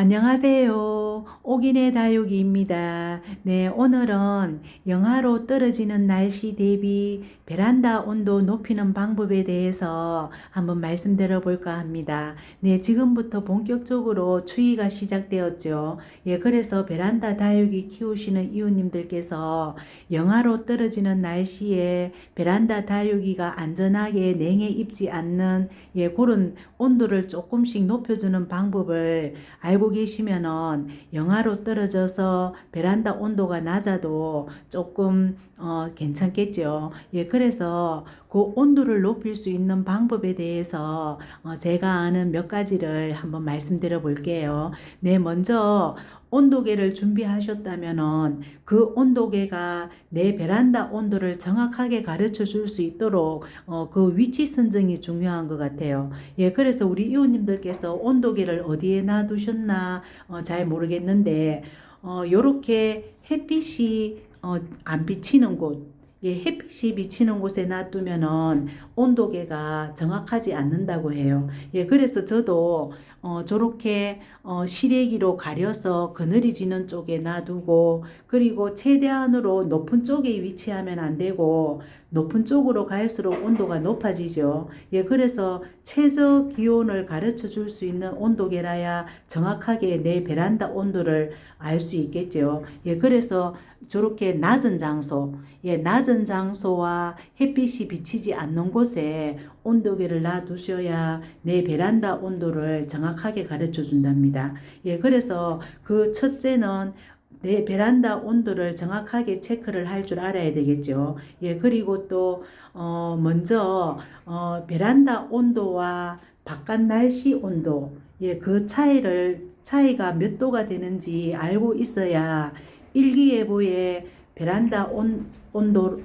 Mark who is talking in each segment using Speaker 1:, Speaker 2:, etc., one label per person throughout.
Speaker 1: 안녕하세요. 옥인의 다육이입니다. 네, 오늘은 영하로 떨어지는 날씨 대비 베란다 온도 높이는 방법에 대해서 한번 말씀드려 볼까 합니다. 네, 지금부터 본격적으로 추위가 시작되었죠. 예, 그래서 베란다 다육이 키우시는 이웃님들께서 영하로 떨어지는 날씨에 베란다 다육이가 안전하게 냉해 입지 않는 예, 그런 온도를 조금씩 높여주는 방법을 알고 계시면은 영하로 떨어져서 베란다 온도가 낮아도 조금 어, 괜찮겠죠. 예, 그래서 그 온도를 높일 수 있는 방법에 대해서 어, 제가 아는 몇 가지를 한번 말씀드려 볼게요. 네, 먼저 온도계를 준비하셨다면은 그 온도계가 내 베란다 온도를 정확하게 가르쳐 줄 수 있도록 어, 그 위치 선정이 중요한 것 같아요. 예, 그래서 우리 이웃님들께서 온도계를 어디에 놔두셨나 어, 잘 모르겠는데 어, 요렇게 햇빛이 어, 안 비치는 곳 예, 햇빛이 비치는 곳에 놔두면은 온도계가 정확하지 않는다고 해요. 예, 그래서 저도 어, 저렇게 어, 시래기로 가려서 그늘이 지는 쪽에 놔두고 그리고 최대한으로 높은 쪽에 위치하면 안 되고 높은 쪽으로 갈수록 온도가 높아지죠. 예, 그래서 최저 기온을 가르쳐 줄 수 있는 온도계라야 정확하게 내 베란다 온도를 알 수 있겠죠. 예, 그래서 저렇게 낮은 장소, 예, 낮은 장소와 햇빛이 비치지 않는 곳에 온도계를 놔두셔야 내 베란다 온도를 정확하게 가르쳐 준답니다. 예, 그래서 그 첫째는 내 베란다 온도를 정확하게 체크를 할 줄 알아야 되겠죠. 예, 그리고 또, 어, 먼저, 어, 베란다 온도와 바깥 날씨 온도, 예, 그 차이를, 차이가 몇 도가 되는지 알고 있어야 일기예보에 베란다 온, 온도,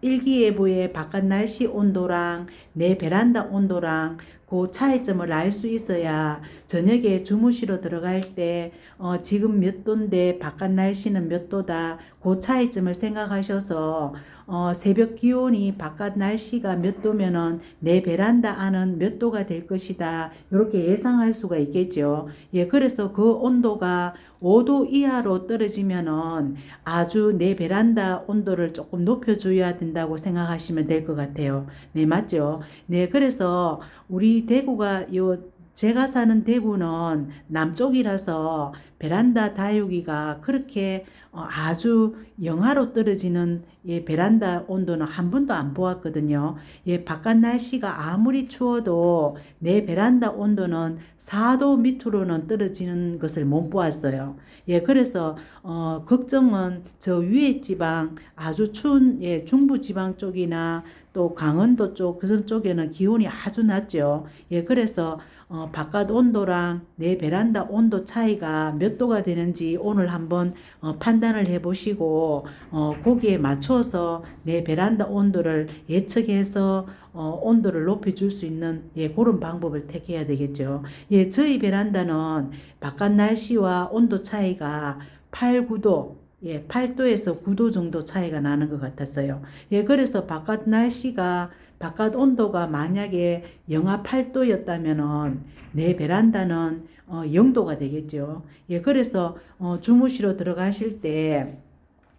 Speaker 1: 일기예보의 바깥 날씨 온도랑 내 베란다 온도랑 그 차이점을 알 수 있어야 저녁에 주무시러 들어갈 때 어, 지금 몇 도인데 바깥 날씨는 몇 도다 그 차이점을 생각하셔서 어, 새벽 기온이 바깥 날씨가 몇 도면은 내 베란다 안은 몇 도가 될 것이다 이렇게 예상할 수가 있겠죠. 예, 그래서 그 온도가 5도 이하로 떨어지면은 아주 내 베란다 온도를 조금 높여줘야 된다고 생각하시면 될 것 같아요. 네, 맞죠? 네, 그래서 우리 대구가 요 제가 사는 대구는 남쪽이라서 베란다 다육이가 그렇게 어, 아주 영하로 떨어지는 예, 베란다 온도는 한 번도 안 보았거든요. 예, 바깥 날씨가 아무리 추워도 내 베란다 온도는 4도 밑으로는 떨어지는 것을 못 보았어요. 예, 그래서 어, 걱정은 저 위에 지방 아주 추운 예, 중부 지방 쪽이나 또 강원도 쪽 그런 쪽에는 기온이 아주 낮죠. 예, 그래서 어, 바깥 온도랑 내 베란다 온도 차이가 몇 도가 되는지 오늘 한번 어, 판단을 해 보시고 어, 거기에 맞춰서 내 베란다 온도를 예측해서 어, 온도를 높여줄 수 있는 예, 그런 방법을 택해야 되겠죠. 예, 저희 베란다는 바깥 날씨와 온도 차이가 8, 9도 예, 8도에서 9도 정도 차이가 나는 것 같았어요. 예, 그래서 바깥 날씨가 바깥 온도가 만약에 영하 8도였다면은 내 베란다는 어, 0도가 되겠죠. 예, 그래서 어, 주무시러 들어가실 때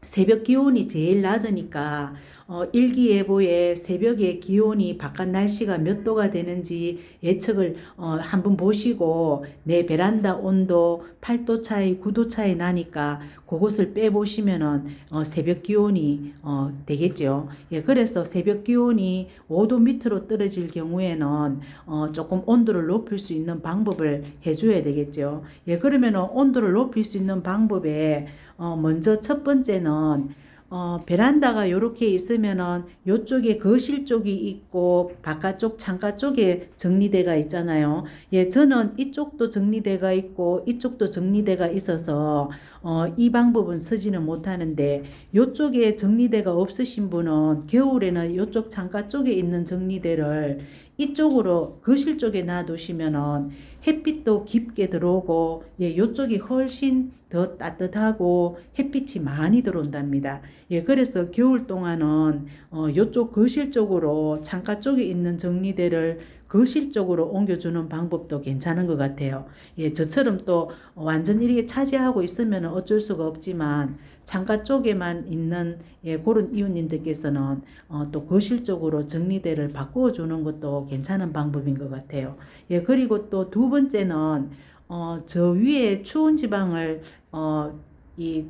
Speaker 1: 새벽 기온이 제일 낮으니까 어, 일기예보에 새벽에 기온이 바깥 날씨가 몇 도가 되는지 예측을 어, 한번 보시고 내 베란다 온도 8도 차이, 9도 차이 나니까 그것을 빼보시면은 어, 새벽 기온이 어, 되겠죠. 예, 그래서 새벽 기온이 5도 밑으로 떨어질 경우에는 어, 조금 온도를 높일 수 있는 방법을 해줘야 되겠죠. 예, 그러면은 온도를 높일 수 있는 방법에 어, 먼저 첫 번째는 어, 베란다가 이렇게 있으면은 요쪽에 거실 쪽이 있고 바깥쪽 창가 쪽에 정리대가 있잖아요. 예, 저는 이쪽도 정리대가 있고 이쪽도 정리대가 있어서 어, 이 방법은 쓰지는 못하는데 요쪽에 정리대가 없으신 분은 겨울에는 요쪽 창가 쪽에 있는 정리대를 이쪽으로 거실 쪽에 놔두시면은 햇빛도 깊게 들어오고 예, 요쪽이 훨씬 더 따뜻하고 햇빛이 많이 들어온답니다. 예, 그래서 겨울 동안은 어, 요쪽 거실 쪽으로 창가 쪽에 있는 정리대를 거실 쪽으로 옮겨주는 방법도 괜찮은 것 같아요. 예, 저처럼 또 완전 이렇게 차지하고 있으면 어쩔 수가 없지만 창가 쪽에만 있는 예, 그런 이웃님들께서는 어, 또 거실 쪽으로 정리대를 바꾸어 주는 것도 괜찮은 방법인 것 같아요. 예, 그리고 또 두 번째는 어, 저 위에 추운 지방을 어, 이이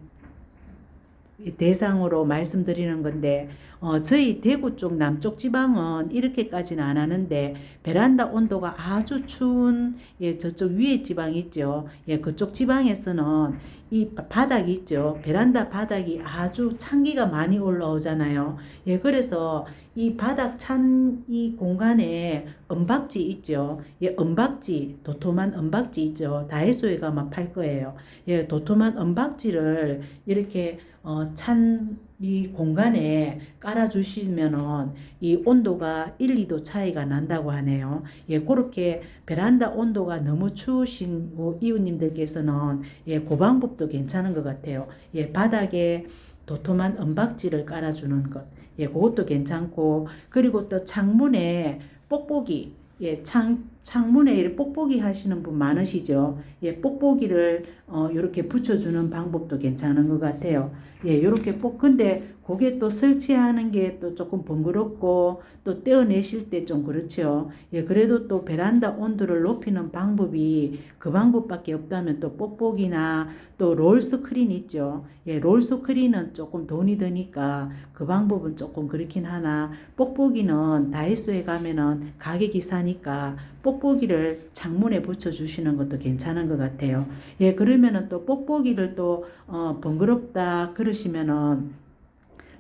Speaker 1: 대상으로 말씀드리는 건데 어, 저희 대구 쪽 남쪽 지방은 이렇게까지는 안 하는데 베란다 온도가 아주 추운 예, 저쪽 위에 지방 있죠. 예, 그쪽 지방에서는 이 바- 바닥이 있죠. 베란다 바닥이 아주 찬기가 많이 올라오잖아요. 예, 그래서 이 바닥 찬 이 공간에 은박지 있죠. 예, 은박지, 도톰한 은박지 있죠. 다이소에 가면 팔 거예요. 예, 도톰한 은박지를 이렇게 어, 찬 이 공간에 깔아주시면은 이 온도가 1, 2도 차이가 난다고 하네요. 예, 그렇게 베란다 온도가 너무 추우신 뭐 이웃님들께서는 예, 그 방법도 괜찮은 것 같아요. 예, 바닥에 도톰한 은박지를 깔아주는 것. 예, 그것도 괜찮고, 그리고 또 창문에 뽁뽁이, 예, 창, 창문에 뽁뽁이 하시는 분 많으시죠? 예, 뽁뽁이를, 어, 이렇게 붙여주는 방법도 괜찮은 것 같아요. 예, 이렇게 뽁, 근데 그게 또 설치하는 게 또 조금 번거롭고, 또 떼어내실 때 좀 그렇죠. 예, 그래도 또 베란다 온도를 높이는 방법이 그 방법밖에 없다면 또 뽁뽁이나 또 롤 스크린 있죠. 예, 롤 스크린은 조금 돈이 드니까 그 방법은 조금 그렇긴 하나 뽁뽁이는 다이소에 가면은 가격이 싸니까 뽁뽁이를 창문에 붙여 주시는 것도 괜찮은 것 같아요. 예, 그러면은 또 뽁뽁이를 또 어, 번거롭다 그러시면은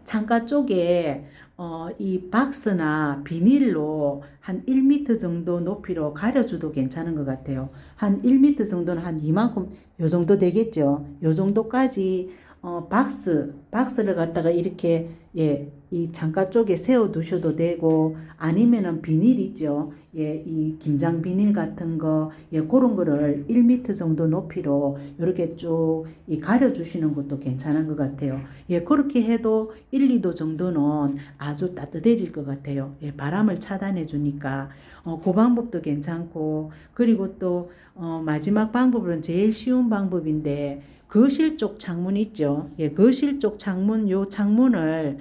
Speaker 1: 창가 쪽에 어, 이 박스나 비닐로 한 1m 정도 높이로 가려줘도 괜찮은 것 같아요. 한 1m 정도는 한 이만큼 요 정도 되겠죠. 요 정도까지 어, 박스 박스를 갖다가 이렇게 예, 이 창가 쪽에 세워 두셔도 되고 아니면은 비닐 있죠. 예, 이 김장 비닐 같은 거 예, 그런 거를 1m 정도 높이로 이렇게 쭉 이 가려 주시는 것도 괜찮은 것 같아요. 예, 그렇게 해도 1, 2도 정도는 아주 따뜻해질 것 같아요. 예, 바람을 차단해 주니까 어, 그 방법도 괜찮고 그리고 또 어, 마지막 방법은 제일 쉬운 방법인데 거실 쪽 창문 있죠. 예, 거실 쪽 창문 요 창문을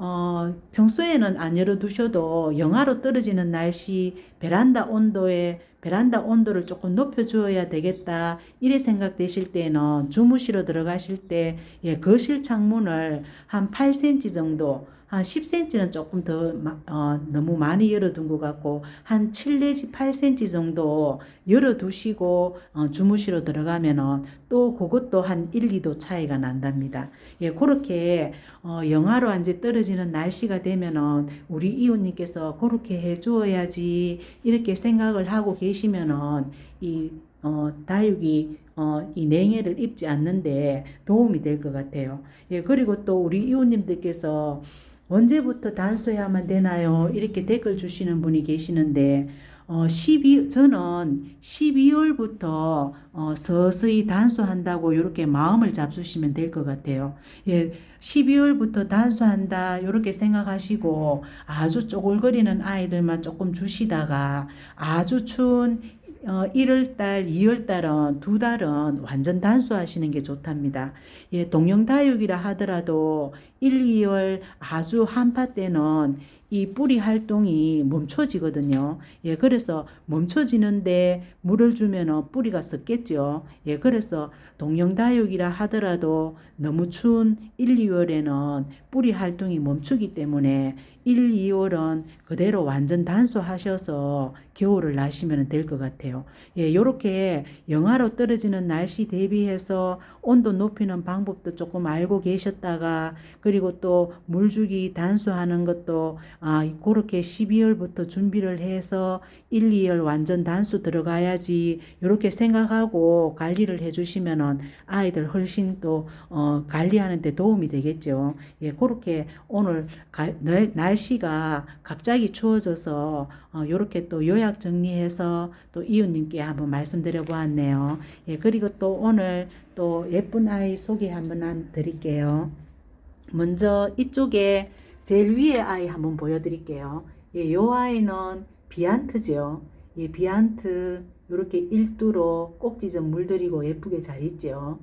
Speaker 1: 어, 평소에는 안 열어두셔도 영하로 떨어지는 날씨 베란다 온도에 베란다 온도를 조금 높여줘야 되겠다 이래 생각되실 때는 주무시러 들어가실 때 예, 거실 창문을 한 8cm 정도 한 10cm는 조금 더 마- 어, 너무 많이 열어둔 것 같고 한 7 내지 8cm 정도 열어두시고 어, 주무시러 들어가면은 또 그것도 한 1, 2도 차이가 난답니다. 예, 그렇게 어, 영하로 이제 떨어지는 날씨가 되면은 우리 이웃님께서 그렇게 해 주어야지 이렇게 생각을 하고 계시면은 이 어, 다육이 어, 이 냉해를 입지 않는데 도움이 될 것 같아요. 예, 그리고 또 우리 이웃님들께서 언제부터 단수해야만 되나요? 이렇게 댓글 주시는 분이 계시는데 어, 12, 저는 12월부터 어, 서서히 단수한다고 이렇게 마음을 잡수시면 될 것 같아요. 예, 12월부터 단수한다 이렇게 생각하시고 아주 쪼글거리는 아이들만 조금 주시다가 아주 추운 어, 1월달, 2월달은 두 달은 완전 단수하시는 게 좋답니다. 예, 동영다육이라 하더라도 1, 2월 아주 한파 때는 이 뿌리 활동이 멈춰지거든요. 예, 그래서 멈춰지는데 물을 주면 뿌리가 썩겠죠. 예, 그래서 동영다육이라 하더라도 너무 추운 1, 2월에는 뿌리 활동이 멈추기 때문에 1, 2월은 그대로 완전 단수하셔서 겨울을 나시면 될 것 같아요. 예, 요렇게 영하로 떨어지는 날씨 대비해서 온도 높이는 방법도 조금 알고 계셨다가 그리고 또 물주기 단수하는 것도 아, 그렇게 12월부터 준비를 해서 1, 2월 완전 단수 들어가야지 이렇게 생각하고 관리를 해주시면은 아이들 훨씬 또 어, 관리하는 데 도움이 되겠죠. 예, 그렇게 오늘 가, 날, 날씨가 갑자기 추워져서 어, 이렇게 또 요약 정리해서 또 이웃님께 한번 말씀드려 보았네요. 예, 그리고 또 오늘 또 예쁜 아이 소개 한번 한- 드릴게요. 먼저 이쪽에 제일 위에 아이 한번 보여드릴게요. 예, 요 아이는 비안트죠. 예, 비안트 이렇게 일두로 꼭지 좀 물들이고 예쁘게 잘 있죠.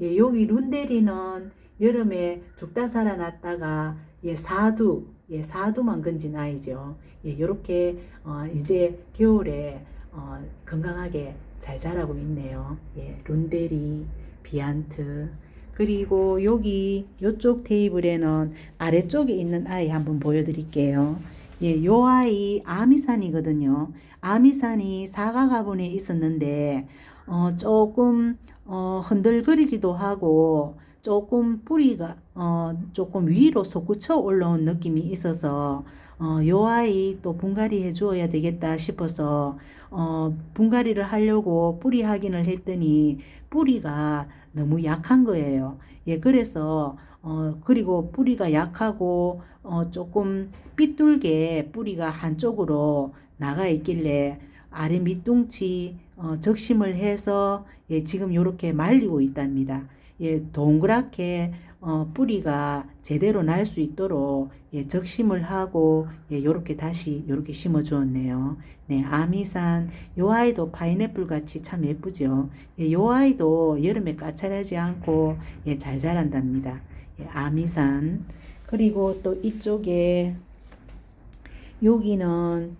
Speaker 1: 예, 여기 룬데리는 여름에 죽다 살아났다가 예, 사두, 예, 사두만 건진 아이죠. 예, 요렇게 어, 이제 겨울에 어, 건강하게 잘 자라고 있네요. 예, 룬데리, 비안트. 그리고 여기 요쪽 테이블에는 아래쪽에 있는 아이 한번 보여드릴게요. 예, 요 아이 아미산이거든요. 아미산이 사과 가본에 있었는데 어, 조금 어, 흔들거리기도 하고 조금 뿌리가 어, 조금 위로 솟구쳐 올라온 느낌이 있어서 어, 요 아이 또 분갈이 해 주어야 되겠다 싶어서 어, 분갈이를 하려고 뿌리 확인을 했더니 뿌리가 너무 약한 거예요. 예, 그래서 어, 그리고 뿌리가 약하고 어, 조금 삐뚤게 뿌리가 한쪽으로 나가 있길래 아래 밑둥치 어, 적심을 해서 예, 지금 이렇게 말리고 있답니다. 예, 동그랗게 어, 뿌리가 제대로 날 수 있도록 예, 적심을 하고 예, 요렇게 다시 요렇게 심어 주었네요. 네, 아미산 요 아이도 파인애플 같이 참 예쁘죠. 예, 요 아이도 여름에 까칠하지 않고 예, 잘 자란답니다. 예, 아미산 그리고 또 이쪽에 여기는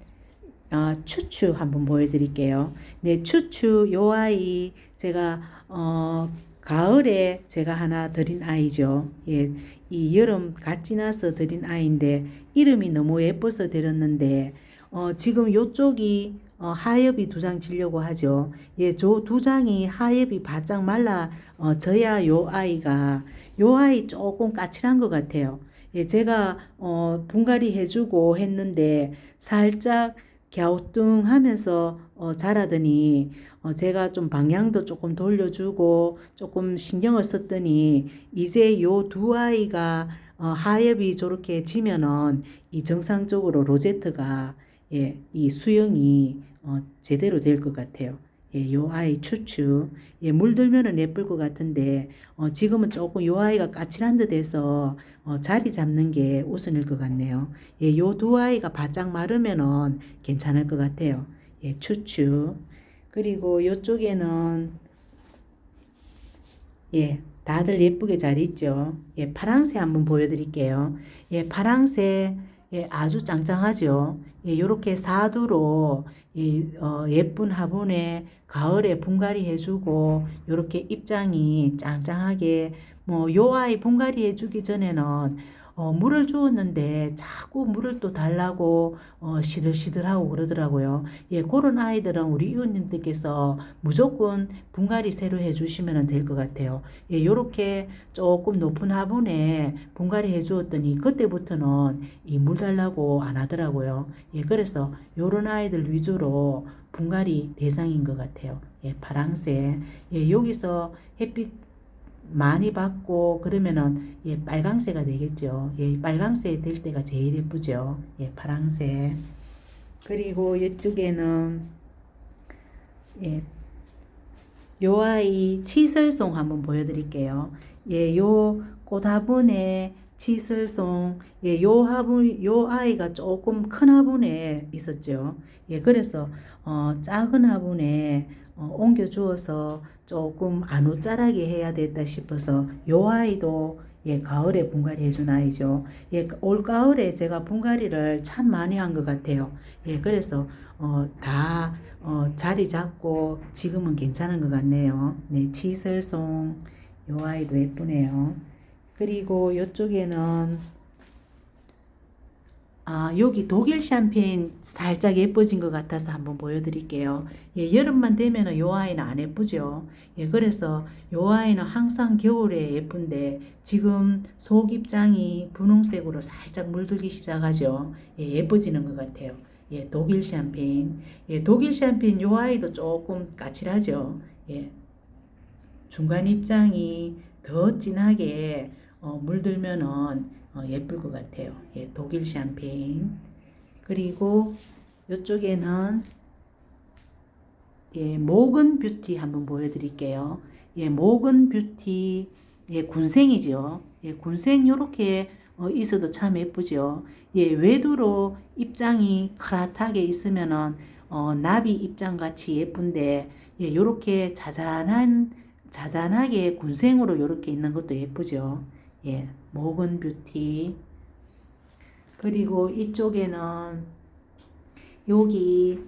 Speaker 1: 어, 추추 한번 보여드릴게요. 네, 추추 요 아이 제가 어, 가을에 제가 하나 드린 아이죠. 예, 이 여름 갓 지나서 드린 아이인데 이름이 너무 예뻐서 드렸는데 어, 지금 요쪽이 어, 하엽이 두 장 지려고 하죠. 예, 저 두 장이 하엽이 바짝 말라 어, 져야 요 아이가 요 아이 조금 까칠한 것 같아요. 예, 제가 어, 분갈이 해주고 했는데 살짝 갸우뚱하면서 어, 자라더니 어, 제가 좀 방향도 조금 돌려주고 조금 신경을 썼더니 이제 요 두 아이가 어, 하엽이 저렇게 지면은 이 정상적으로 로제트가 예, 이 수영이 어, 제대로 될 것 같아요. 예, 요 아이 추추. 예, 물들면은 예쁠 것 같은데, 어, 지금은 조금 요 아이가 까칠한 듯 해서, 어, 자리 잡는 게 우선일 것 같네요. 예, 요 두 아이가 바짝 마르면은 괜찮을 것 같아요. 예, 추추. 그리고 요쪽에는, 예, 다들 예쁘게 잘 있죠. 예, 파랑새 한번 보여드릴게요. 예, 파랑새, 예, 아주 짱짱하죠. 예, 요렇게 사두로, 예, 어, 예쁜 화분에 가을에 분갈이 해주고, 요렇게 입장이 짱짱하게, 뭐, 요 아이 분갈이 해주기 전에는, 어, 물을 주었는데 자꾸 물을 또 달라고 어, 시들시들하고 그러더라고요. 예, 그런 아이들은 우리 이웃님들께서 무조건 분갈이 새로 해주시면 될 것 같아요. 예, 요렇게 조금 높은 화분에 분갈이 해주었더니 그때부터는 이 물 달라고 안 하더라고요. 예, 그래서 요런 아이들 위주로 분갈이 대상인 것 같아요. 예, 파랑새. 예, 여기서 햇빛 많이 받고 그러면은 예, 빨강새가 되겠죠. 예, 빨강새 될 때가 제일 예쁘죠. 예, 파랑새. 그리고 이쪽에는 예, 요 아이 치설송 한번 보여드릴게요. 예, 요 꽃화분에 치설송, 예, 요 화분, 요 아이가 조금 큰 화분에 있었죠. 예, 그래서 어, 작은 화분에 어, 옮겨 주어서 조금 안 옷 자라게 해야 됐다 싶어서 요 아이도 예, 가을에 분갈이 해준 아이죠. 예, 올 가을에 제가 분갈이를 참 많이 한 것 같아요. 예, 그래서 어, 다 어, 자리 잡고 지금은 괜찮은 것 같네요. 네, 치설송 요 아이도 예쁘네요. 그리고 요쪽에는 아, 여기 독일 샴페인 살짝 예뻐진 것 같아서 한번 보여드릴게요. 예, 여름만 되면은 요 아이는 안 예쁘죠. 예, 그래서 요 아이는 항상 겨울에 예쁜데 지금 속 입장이 분홍색으로 살짝 물들기 시작하죠. 예, 예뻐지는 것 같아요. 예, 독일 샴페인. 예, 독일 샴페인 요 아이도 조금 까칠하죠. 예, 중간 입장이 더 진하게 어, 물들면은 어, 예쁠 것 같아요. 예, 독일 샴페인. 그리고 이쪽에는 예, 모근 뷰티 한번 보여드릴게요. 예, 모근 뷰티. 예, 군생이죠. 예, 군생 요렇게 어, 있어도 참 예쁘죠. 예, 외두로 입장이 크라하게 있으면은 어, 나비 입장 같이 예쁜데 예, 요렇게 자잔한 자잔하게 군생으로 요렇게 있는 것도 예쁘죠. 예, 모건 뷰티. 그리고 이쪽에는 여기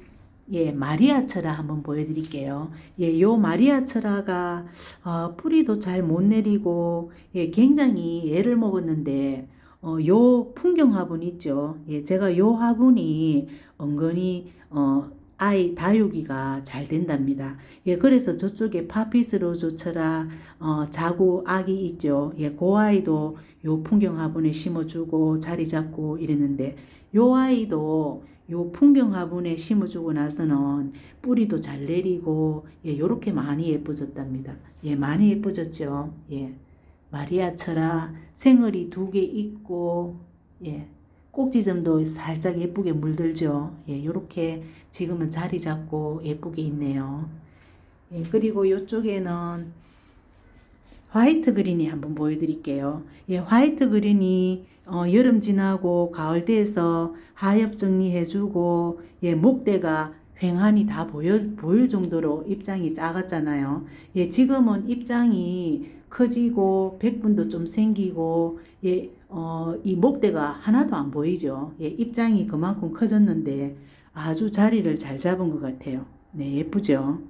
Speaker 1: 예, 마리아 철라 한번 보여드릴게요. 예, 요 마리아 철라가 어, 뿌리도 잘 못 내리고 예, 굉장히 애를 먹었는데 어, 요 풍경 화분 있죠. 예, 제가 요 화분이 은근히 어, 아이 다육이가 잘 된답니다. 예, 그래서 저쪽에 파피스로 조처라 어, 자구 아기 있죠. 예, 그 아이도 요 풍경 화분에 심어주고 자리 잡고 이랬는데 요 아이도 요 풍경 화분에 심어주고 나서는 뿌리도 잘 내리고 예, 요렇게 많이 예뻐졌답니다. 예, 많이 예뻐졌죠. 예. 마리아처라 생얼이 두 개 있고 예. 꼭지점도 살짝 예쁘게 물들죠. 예, 요렇게 지금은 자리 잡고 예쁘게 있네요. 예, 그리고 요쪽에는 화이트 그린이 한번 보여드릴게요. 예, 화이트 그린이 어, 여름 지나고 가을 돼서 하엽 정리해주고 예, 목대가 횡하니 다 보여, 보일 정도로 입장이 작았잖아요. 예, 지금은 입장이 커지고 백분도 좀 생기고 예, 어, 이 목대가 하나도 안 보이죠. 예, 입장이 그만큼 커졌는데 아주 자리를 잘 잡은 것 같아요. 네, 예쁘죠.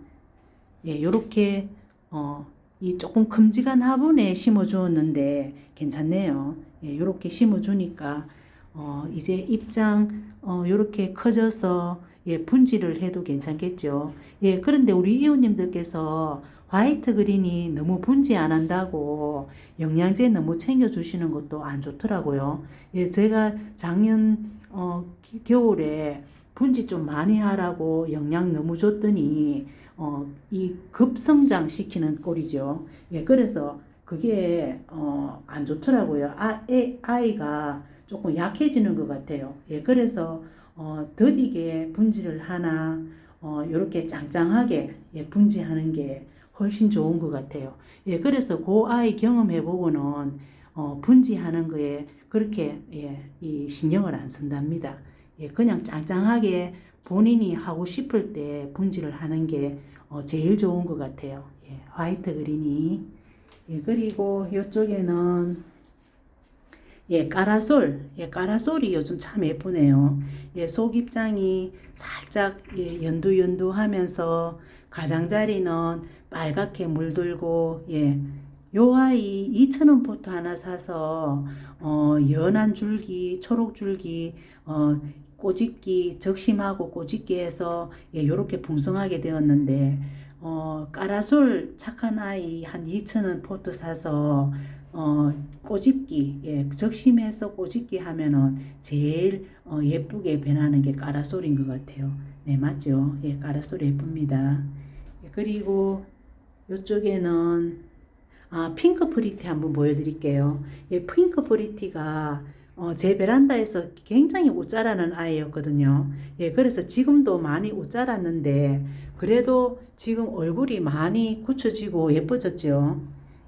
Speaker 1: 예, 요렇게 어, 이 조금 큼직한 화분에 심어 주었는데 괜찮네요. 예, 요렇게 심어 주니까 어, 이제 입장 어, 요렇게 커져서 예, 분질을 해도 괜찮겠죠. 예, 그런데 우리 이웃님들께서 화이트 그린이 너무 분지 안 한다고 영양제 너무 챙겨주시는 것도 안 좋더라고요. 예, 제가 작년 어, 기- 겨울에 분지 좀 많이 하라고 영양 너무 줬더니 어, 이 급성장 시키는 꼴이죠. 예, 그래서 그게 어, 안 좋더라고요. 아, 애, 아이가 조금 약해지는 것 같아요. 예, 그래서 어, 더디게 분지를 하나 어, 이렇게 짱짱하게 예, 분지하는 게 훨씬 좋은 것 같아요. 예, 그래서 그 아이 경험해 보고는 어, 분지하는 거에 그렇게 예, 이 신경을 안 쓴답니다. 예, 그냥 짱짱하게 본인이 하고 싶을 때 분지를 하는 게 어, 제일 좋은 것 같아요. 예, 화이트 그린이. 예, 그리고 이쪽에는 예, 까라솔. 예, 까라솔이 요즘 참 예쁘네요. 예, 속 입장이 살짝 예, 연두연두 하면서 가장자리는 빨갛게 물들고 예. 요 아이 2,000원 포트 하나 사서 어, 연한 줄기, 초록 줄기, 어, 꼬집기, 적심하고 꼬집기 해서 예, 요렇게 풍성하게 되었는데 어, 까라솔 착한 아이 한 2,000원 포트 사서 어, 꼬집기, 예, 적심해서 꼬집기 하면은 제일 어, 예쁘게 변하는 게 까라솔인 것 같아요. 네, 맞죠? 예, 까라솔 예쁩니다. 예, 그리고 이쪽에는 아, 핑크 프리티 한번 보여드릴게요. 예, 핑크 프리티가 어, 제 베란다에서 굉장히 옷 자라는 아이였거든요. 예, 그래서 지금도 많이 옷 자랐는데, 그래도 지금 얼굴이 많이 굳혀지고 예뻐졌죠.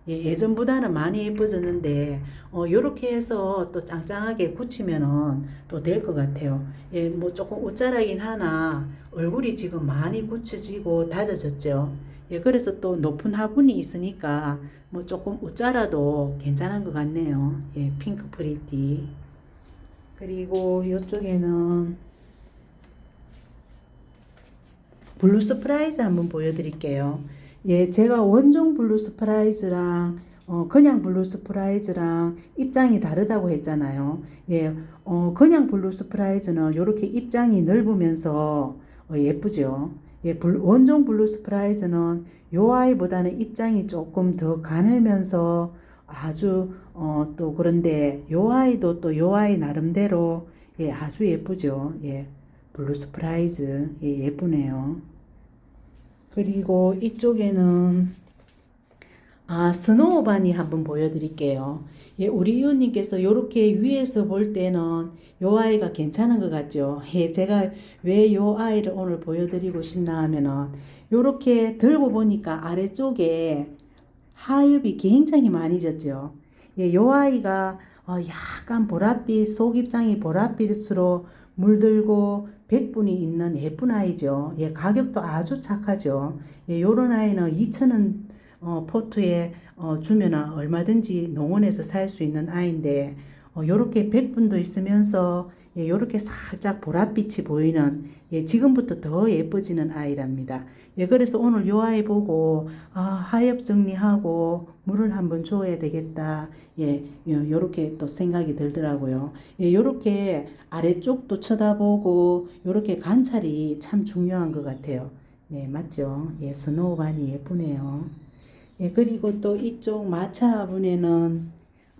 Speaker 1: 예, 예전보다는 많이 예뻐졌는데, 어, 요렇게 해서 또 짱짱하게 굳히면은 또 될 것 같아요. 예, 뭐 조금 옷 자라긴 하나, 얼굴이 지금 많이 굳혀지고 다져졌죠. 예, 그래서 또 높은 화분이 있으니까 뭐 조금 옷 자라도 괜찮은 것 같네요. 예, 핑크 프리티. 그리고 이쪽에는 블루 스프라이즈 한번 보여드릴게요. 예, 제가 원종 블루 스프라이즈랑 어, 그냥 블루 스프라이즈랑 입장이 다르다고 했잖아요. 예, 어, 그냥 블루 스프라이즈는 이렇게 입장이 넓으면서 어, 예쁘죠. 예, 블- 원종 블루 스프라이즈는 요 아이보다는 입장이 조금 더 가늘면서 아주 어, 또 그런데 요 아이도 또 요 아이 나름대로 예, 아주 예쁘죠. 예, 블루 스프라이즈 예, 예쁘네요. 그리고 이쪽에는 아, 스노우바니 한번 보여드릴게요. 예, 우리 이웃님께서 이렇게 위에서 볼 때는 요 아이가 괜찮은 것 같죠. 예, 제가 왜 요 아이를 오늘 보여드리고 싶나 하면은 요렇게 들고 보니까 아래쪽에 하엽이 굉장히 많이 졌죠. 예, 요 아이가 어, 약간 보랏빛, 속 입장이 보랏빛으로 물들고 백분이 있는 예쁜 아이죠. 예, 가격도 아주 착하죠. 예, 요런 아이는 2,000원 어, 포트에 어, 주면은 얼마든지 농원에서 살 수 있는 아이인데 어, 요렇게 백분도 있으면서 예, 요렇게 살짝 보랏빛이 보이는 예, 지금부터 더 예뻐지는 아이랍니다. 예, 그래서 오늘 요 아이 보고 아, 하엽 정리하고 물을 한번 줘야 되겠다. 예, 요- 요렇게 또 생각이 들더라고요. 예, 요렇게 아래쪽도 쳐다보고 요렇게 관찰이 참 중요한 것 같아요. 네, 맞죠? 예, 스노우반이 예쁘네요. 예, 그리고 또 이쪽 마차분에는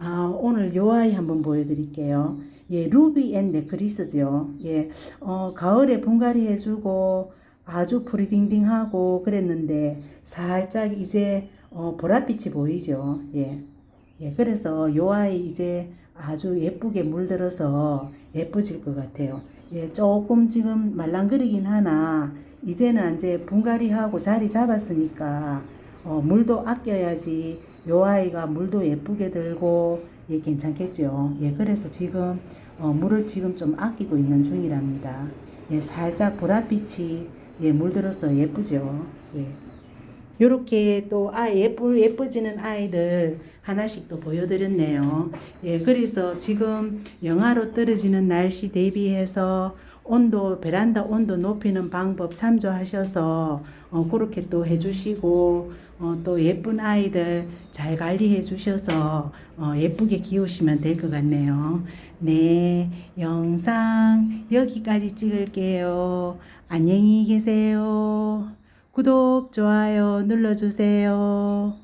Speaker 1: 아, 오늘 요 아이 한번 보여드릴게요. 예, 루비 앤 네크리스죠. 예, 어, 가을에 분갈이 해주고 아주 프리딩딩하고 그랬는데 살짝 이제 어, 보랏빛이 보이죠. 예, 예, 그래서 요 아이 이제 아주 예쁘게 물들어서 예뻐질 것 같아요. 예, 조금 지금 말랑거리긴 하나 이제는 이제 분갈이하고 자리 잡았으니까 어, 물도 아껴야지 요 아이가 물도 예쁘게 들고 예, 괜찮겠죠. 예, 그래서 지금 어, 물을 지금 좀 아끼고 있는 중이랍니다. 예, 살짝 보랏빛이 예, 물들어서 예쁘죠. 예. 요렇게 또 아 예쁘 예뻐지는 아이들 하나씩 또 보여드렸네요. 예, 그래서 지금 영하로 떨어지는 날씨 대비해서 온도 베란다 온도 높이는 방법 참조하셔서 어, 그렇게 또 해주시고 어, 또 예쁜 아이들 잘 관리해 주셔서 어, 예쁘게 키우시면 될 것 같네요. 네, 영상 여기까지 찍을게요. 안녕히 계세요. 구독, 좋아요 눌러주세요.